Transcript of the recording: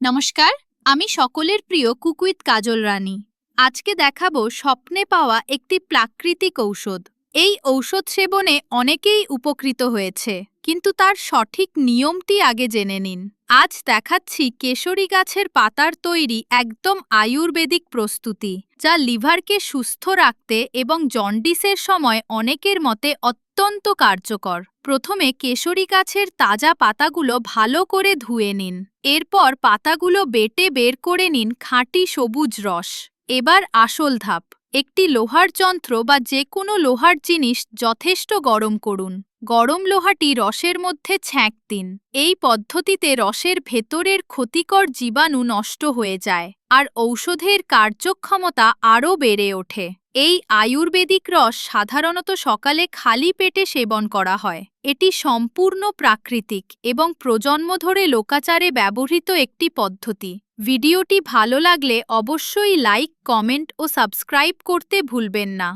নমস্কার, আমি সকলের প্রিয় কুকুইত কাজল রানী। আজকে দেখাবো স্বপ্নে পাওয়া একটি প্রাকৃতিক ঔষধ। এই ঔষধ সেবনে অনেকেই উপকৃত হয়েছে, কিন্তু তার সঠিক নিয়মটি আগে জেনে নিন। আজ দেখাচ্ছি কেশরী গাছের পাতার তৈরি একদম আয়ুর্বেদিক প্রস্তুতি, যা লিভারকে সুস্থ রাখতে এবং জন্ডিসের সময় অনেকের মতে অত্যন্ত কার্যকর। প্রথমে কেশরি গাছের তাজা পাতাগুলো ভালো করে ধুয়ে নিন। এরপর পাতাগুলো বেটে বের করে নিন খাঁটি সবুজ রস। এবার আসল ধাপ, একটি লোহার যন্ত্র বা যে কোনো লোহার জিনিস যথেষ্ট গরম করুন। গরম লোহাটি রসের মধ্যে ছ্যাঁক দিন। এই পদ্ধতিতে রসের ভেতরের ক্ষতিকর জীবাণু নষ্ট হয়ে যায়, আর ঔষধের কার্যক্ষমতা আরও বেড়ে ওঠে। এই আয়ুর্বেদিক রস সাধারণত সকালে খালি পেটে সেবন করা হয়। এটি সম্পূর্ণ প্রাকৃতিক এবং প্রজন্ম ধরে লোকাচারে ব্যবহৃত একটি পদ্ধতি। ভিডিওটি ভালো লাগলে অবশ্যই লাইক, কমেন্ট ও সাবস্ক্রাইব করতে ভুলবেন না।